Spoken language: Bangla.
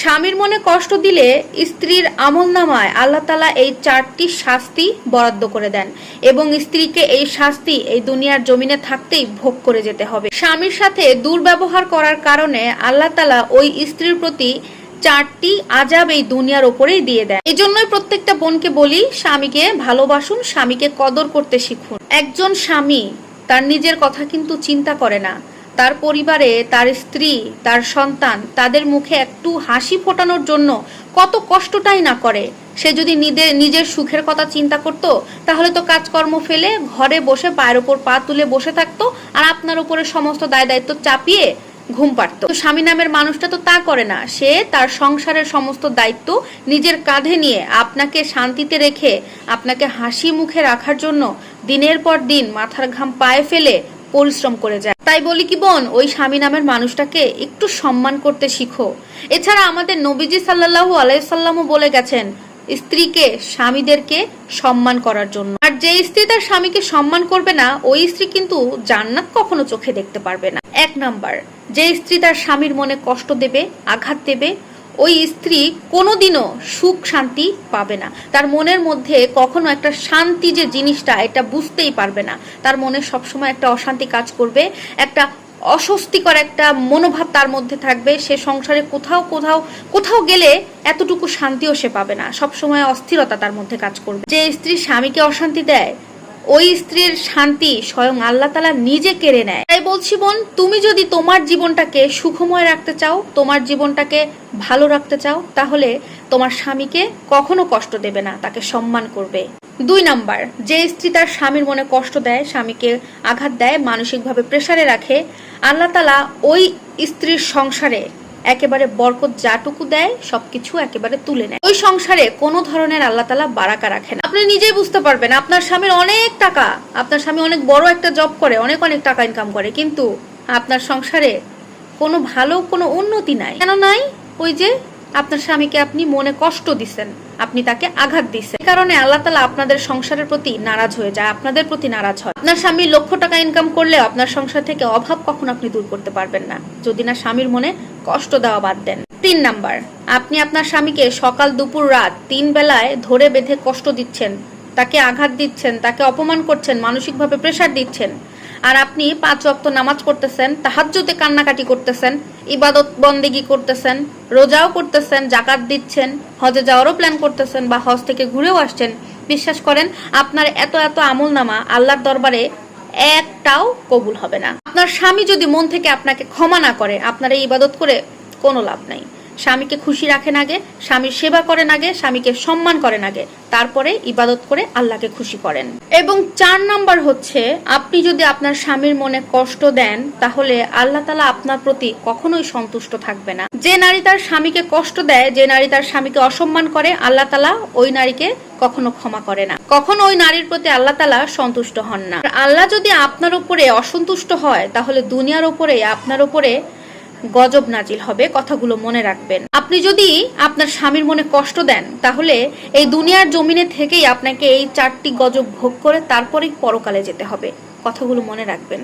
স্বামীর মনে কষ্ট দিলে স্ত্রীর আমল নামায় আল্লাহ তালা এই চারটি শাস্তি বরাদ্দ করে দেন এবং স্ত্রীকে এই শাস্তি এই দুনিয়ার জমিনে থাকতেই ভোগ করে যেতে হবে। স্বামীর সাথে দুর্ব্যবহার করার কারণে আল্লাহ তালা ওই স্ত্রীর প্রতি চারটি আজাব এই দুনিয়ার ওপরেই দিয়ে দেয় এই জন্যই প্রত্যেকটা বোনকে বলি, স্বামীকে ভালোবাসুন, স্বামীকে কদর করতে শিখুন। একজন স্বামী তার নিজের কথা কিন্তু চিন্তা করে না। তার পরিবারে, তার স্ত্রী, তার সন্তান, তাদের মুখে একটু হাসি ফোটানোর জন্য কত কষ্টটাই না করে। সে যদি নিজের সুখের কথা চিন্তা করত, তাহলে তো কাজকর্ম ফেলে ঘরে বসে পায়ের ওপর পা তুলে বসে থাকতো আর আপনার উপরে সমস্ত দায় দায়িত্ব চাপিয়ে ঘুম পারতো স্বামী নামের মানুষটা তো তা করে না। সে তার সংসারের সমস্ত দায়িত্ব নিজের কাঁধে নিয়ে আপনাকে শান্তিতে রেখে, আপনাকে হাসি মুখে রাখার জন্য দিনের পর দিন মাথার ঘাম পায়ে ফেলে পরিশ্রম করে যায়। তাই বলি কি বোন, ওই স্বামী নামের মানুষটাকে একটু সম্মান করতে শিখো। এছাড়া আমাদের নবীজি সাল্লাল্লাহু আলাইসাল্লামও বলে গেছেন, স্ত্রীকে, স্বামীদেরকে সম্মান করার জন্য। আর যে স্ত্রী তার স্বামীকে সম্মান করবে না, ওই স্ত্রী কিন্তু জান্নাত কখনো চোখে দেখতে পারবে না। এক নাম্বার, যে স্ত্রী তার স্বামীর মনে কষ্ট দেবে, আঘাত দেবে ওই স্ত্রী কোনোদিনও সুখ শান্তি পাবে না। তার মনের মধ্যে কখনো একটা শান্তি যে জিনিসটা, এটা বুঝতেই পারবে না। তার মনে সবসময় একটা অশান্তি কাজ করবে, একটা অস্বস্তিকর একটা মনোভাব তার মধ্যে থাকবে, সে সংসারে কোথাও কোথাও কোথাও গেলে এতটুকু শান্তিও সে পাবে না। সবসময় অস্থিরতা তার মধ্যে কাজ করবে। যে স্ত্রী স্বামীকে অশান্তি দেয় ওই স্ত্রীর শান্তি স্বয়ং আল্লাহ তালা নিজে কেড়ে নেয়। তাই বলছি বোন, তুমি যদি তোমার জীবনটাকে সুখময় রাখতে চাও, তোমার জীবনটাকে ভালো রাখতে চাও, তাহলে তোমার স্বামীকে কখনো কষ্ট দেবে না, তাকে সম্মান করবে। দুই নাম্বার, যে স্ত্রী তার স্বামীর মনে কষ্ট দেয়, স্বামীকে আঘাত দেয়, মানসিকভাবে প্রেসারে রাখে, আল্লাহ তালা ওই স্ত্রীর সংসারে একেবারে বরকত যাটুকু দেয়, সবকিছু একেবারে তুলে নেয়। ওই সংসারে কোনো ধরনের আল্লাহ তালা বারাকা রাখে না। আপনি নিজেই বুঝতে পারবেন, আপনার স্বামীর অনেক টাকা, আপনার স্বামী অনেক বড় একটা জব করে, অনেক অনেক টাকা ইনকাম করে, কিন্তু আপনার সংসারে কোনো ভালো, কোনো উন্নতি নাই। কেন নাই? ওই যে আপনার স্বামীকে আপনি মনে কষ্ট দিচ্ছেন আপনি তাকে আঘাত দিচ্ছেন এই কারণে আল্লাহ তালা আপনাদের সংসারের প্রতি নারাজ হয়ে যায়, আপনাদের প্রতি নারাজ হয়। আপনার স্বামী লক্ষ টাকা ইনকাম করলেও আপনার সংসার থেকে অভাব কখন আপনি দূর করতে পারবেন না, যদি না স্বামীর মনে কষ্ট দেওয়া বাদ দেন। তিন নাম্বার, আপনি আপনার স্বামীকে সকাল, দুপুর, রাত তিন বেলায় ধরে বেঁধে কষ্ট দিচ্ছেন, তাকে আঘাত দিচ্ছেন, তাকে অপমান করছেন, মানসিকভাবে প্রেসার দিচ্ছেন। আর আপনি পাঁচ ওয়াক্ত নামাজ পড়তেছেন, তাহাজ্জুদে কান্নাকাটি করতেছেন, ইবাদত বন্দেগি করতেছেন, রোজাও করতেছেন জাকাত দিচ্ছেন, হজে যাওয়ারও প্ল্যান করতেছেন বা হজ থেকে ঘুরেও আসছেন, বিশ্বাস করেন আপনার এত এত আমল নামা আল্লাহর দরবারে একটাও কবুল হবে না। আপনার স্বামী যদি মন থেকে আপনাকে ক্ষমা না করে, আপনার এই ইবাদত করে কোনো লাভ নাই। স্বামীকে খুশি রাখেন আগে স্বামীর সেবা করেন আগে স্বামীকে সম্মান করেন আগে তারপরে ইবাদত করে আল্লাহকে খুশি করেন। এবং চার নাম্বার হচ্ছে, আপনি যদি আপনার স্বামীর মনে কষ্ট দেন, তাহলে আল্লাহ তালা আপনার প্রতি কখনোই সন্তুষ্ট থাকবে না। যে নারী তার স্বামীকে কষ্ট দেয়, যে নারী তার স্বামীকে অসম্মান করে, আল্লাহ তালা ওই নারীকে কখনো ক্ষমা করে না। কখনো ওই নারীর প্রতি আল্লাহ তালা সন্তুষ্ট হন না। আল্লাহ যদি আপনার উপরে অসন্তুষ্ট হয়, তাহলে দুনিয়ার উপরে, আপনার উপরে গজব নাজিল হবে, কথাগুলো মনে রাখবেন। আপনি যদি আপনার স্বামীর মনে কষ্ট দেন, তাহলে এই দুনিয়ার জমিনে থেকেই আপনাকে এই চারটি গজব ভোগ করে তারপরেই পরকালে যেতে হবে। কথাগুলো মনে রাখবেন।